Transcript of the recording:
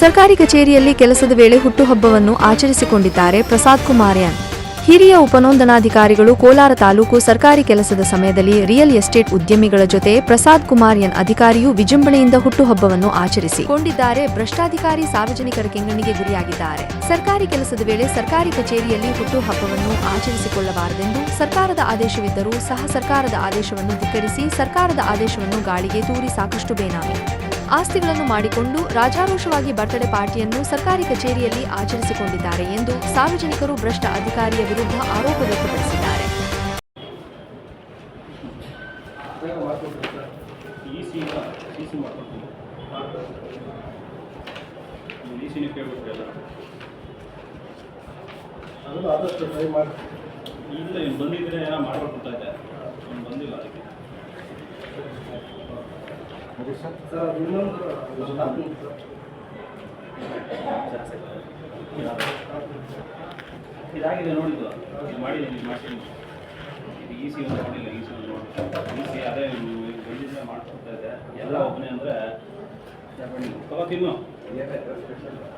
ಸರ್ಕಾರಿ ಕಚೇರಿಯಲ್ಲಿ ಕೆಲಸದ ವೇಳೆ ಹುಟ್ಟುಹಬ್ಬವನ್ನು ಆಚರಿಸಿಕೊಂಡಿದ್ದಾರೆ ಪ್ರಸಾದ್ ಕುಮಾರ್ ಎನ್. ಹಿರಿಯ ಉಪನೋಂದನಾಧಿಕಾರಿಗಳು ಕೋಲಾರ ತಾಲೂಕು ಸರ್ಕಾರಿ ಕೆಲಸದ ಸಮಯದಲ್ಲಿ ರಿಯಲ್ ಎಸ್ಟೇಟ್ ಉದ್ಯಮಿಗಳ ಜೊತೆ ಪ್ರಸಾದ್ ಕುಮಾರ್ ಎನ್ ಅಧಿಕಾರಿಯು ವಿಜೃಂಭಣೆಯಿಂದ ಹುಟ್ಟುಹಬ್ಬವನ್ನು ಆಚರಿಸಿಕೊಂಡಿದ್ದಾರೆ. ಭ್ರಷ್ಟಾಧಿಕಾರಿ ಸಾರ್ವಜನಿಕರ ಕೆಂಗಣ್ಣಿಗೆ ಗುರಿಯಾಗಿದ್ದಾರೆ. ಸರ್ಕಾರಿ ಕೆಲಸದ ವೇಳೆ ಸರ್ಕಾರಿ ಕಚೇರಿಯಲ್ಲಿ ಹುಟ್ಟುಹಬ್ಬವನ್ನು ಆಚರಿಸಿಕೊಳ್ಳಬಾರದೆಂದು ಸರ್ಕಾರದ ಆದೇಶವಿದ್ದರೂ ಸಹ ಸರ್ಕಾರದ ಆದೇಶವನ್ನು ಧಿಕ್ಕರಿಸಿ ಸರ್ಕಾರದ ಆದೇಶವನ್ನು ಗಾಳಿಗೆ ತೂರಿ ಸಾಕಷ್ಟು ಬೇನಾಮಿ. ಆಸ್ತಿಗಳನ್ನು ಮಾಡಿಕೊಂಡು ರಾಜಾರೋಷವಾಗಿ ಬರ್ತ್ಡೇ ಪಾರ್ಟಿಯನ್ನು ಸರ್ಕಾರಿ ಕಚೇರಿಯಲ್ಲಿ ಆಚರಿಸಿಕೊಂಡಿದ್ದಾರೆ ಎಂದು ಸಾರ್ವಜನಿಕರು ಭ್ರಷ್ಟ ಅಧಿಕಾರಿಯ ವಿರುದ್ಧ ಆರೋಪ ವ್ಯಕ್ತಪಡಿಸಿದ್ದಾರೆ. ಈ ಏನೋ ಮಾಡ್ಬೇಕು ಅಂತ ಇದಾಗಿದೆ ನೋಡಿದ್ದು ಮಾಡಿ ಮಾಡ್ತೀನಿ ಈ ಸಿ ಒಂದು ಮಾಡಿಲ್ಲ ಈ ಸಿ ಒಂದು ನೋಡಿ ಈ ಸಿ ಅದೇ ಬೆಳ್ಳಿಂದ ಮಾಡ್ಕೊಡ್ತಾ ಇದೆ ಎಲ್ಲ ಒಬ್ಬನೇ ಅಂದರೆ ತಗೋ ತಿನ್ನು.